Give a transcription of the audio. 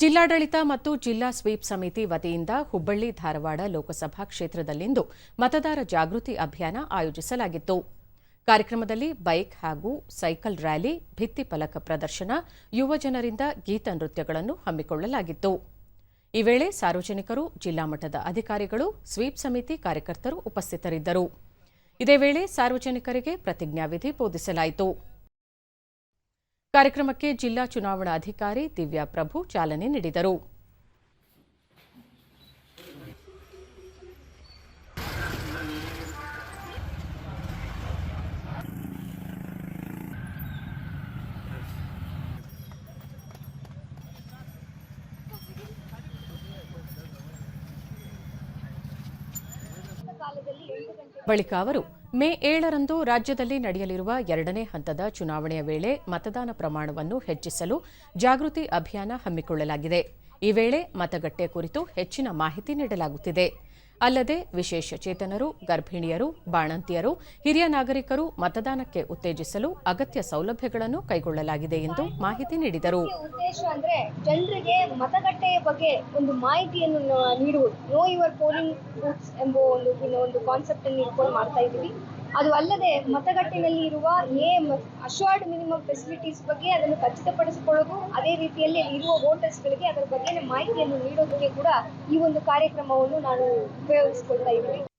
ಜಿಲ್ಲಾಡಳಿತ ಮತ್ತು ಜಿಲ್ಲಾ ಸ್ವೀಪ್ ಸಮಿತಿ ವತಿಯಿಂದ ಹುಬ್ಬಳ್ಳಿ ಧಾರವಾಡ ಲೋಕಸಭಾ ಕ್ಷೇತ್ರದಲ್ಲಿಂದು ಮತದಾರ ಜಾಗೃತಿ ಅಭಿಯಾನ ಆಯೋಜಿಸಲಾಗಿತ್ತು. ಕಾರ್ಯಕ್ರಮದಲ್ಲಿ ಬೈಕ್ ಹಾಗೂ ಸೈಕಲ್ ರ್ಯಾಲಿ ಭಿತ್ತಿಫಲಕ ಪ್ರದರ್ಶನ ಯುವಜನರಿಂದ ಗೀತ ನೃತ್ಯಗಳನ್ನು ಹಮ್ಮಿಕೊಳ್ಳಲಾಗಿತ್ತು. ಈ ವೇಳೆ ಸಾರ್ವಜನಿಕರು, ಜಿಲ್ಲಾ ಮಟ್ಟದ ಅಧಿಕಾರಿಗಳು, ಸ್ವೀಪ್ ಸಮಿತಿ ಕಾರ್ಯಕರ್ತರು ಉಪಸ್ಥಿತರಿದ್ದರು. ಇದೇ ವೇಳೆ ಸಾರ್ವಜನಿಕರಿಗೆ ಪ್ರತಿಜ್ಞಾವಿಧಿ ಬೋಧಿಸಲಾಯಿತು. ಕಾರ್ಯಕ್ರಮಕ್ಕೆ ಜಿಲ್ಲಾ ಚುನಾವಣಾಧಿಕಾರಿ ದಿವ್ಯಾ ಪ್ರಭು ಚಾಲನೆ ನೀಡಿದರು. ಬಳಿಕ ಅವರು ಮೇ ಏಳರಂದು ರಾಜ್ಯದಲ್ಲಿ ನಡೆಯಲಿರುವ ಎರಡನೇ ಹಂತದ ಚುನಾವಣೆಯ ವೇಳೆ ಮತದಾನ ಪ್ರಮಾಣವನ್ನು ಹೆಚ್ಚಿಸಲು ಜಾಗೃತಿ ಅಭಿಯಾನ ಹಮ್ಮಿಕೊಳ್ಳಲಾಗಿದೆ. ಈ ವೇಳೆ ಮತಗಟ್ಟೆ ಕುರಿತು ಹೆಚ್ಚಿನ ಮಾಹಿತಿ ನೀಡಲಾಗುತ್ತಿದೆ. ಅಲ್ಲದೆ ವಿಶೇಷ ಚೇತನರು, ಗರ್ಭಿಣಿಯರು, ಬಾಣಂತಿಯರು, ಹಿರಿಯ ನಾಗರಿಕರು ಮತದಾನಕ್ಕೆ ಉತ್ತೇಜಿಸಲು ಅಗತ್ಯ ಸೌಲಭ್ಯಗಳನ್ನು ಕೈಗೊಳ್ಳಲಾಗಿದೆ ಎಂದು ಮಾಹಿತಿ ನೀಡಿದರು. ಉದ್ದೇಶ ಅಂದ್ರೆ ಜನರಿಗೆ ಮತಗಟ್ಟೆಯ ಬಗ್ಗೆ ಒಂದು ಮಾಹಿತಿಯನ್ನು ನೀಡುವುದು. ನೋ ಯುವರ್ ಪೋಲಿಂಗ್ ಎಂಬ ಒಂದು ಕಾನ್ಸೆಪ್ಟ್ ಅನ್ನು ಇಟ್ಕೊಂಡು ಮಾಡ್ತಾ ಇದ್ದೀವಿ. ಅದು ಅಲ್ಲದೆ ಮತಗಟ್ಟೆಯಲ್ಲಿ ಇರುವ ಎ ಅಶ್ವಾರ್ಡ್ ಮಿನಿಮಮ್ ಫೆಸಿಲಿಟೀಸ್ ಬಗ್ಗೆ ಅದನ್ನು ಖಚಿತಪಡಿಸಿಕೊಳ್ಳೋದು, ಅದೇ ರೀತಿಯಲ್ಲಿ ಇರುವ ವೋಟರ್ಸ್ಗಳಿಗೆ ಅದರ ಬಗ್ಗೆ ಮಾಹಿತಿಯನ್ನು ನೀಡೋದಕ್ಕೆ ಕೂಡ ಈ ಒಂದು ಕಾರ್ಯಕ್ರಮವನ್ನು ನಾನು ಉಪಯೋಗಿಸಿಕೊಳ್ತಾ ಇದ್ದೀನಿ.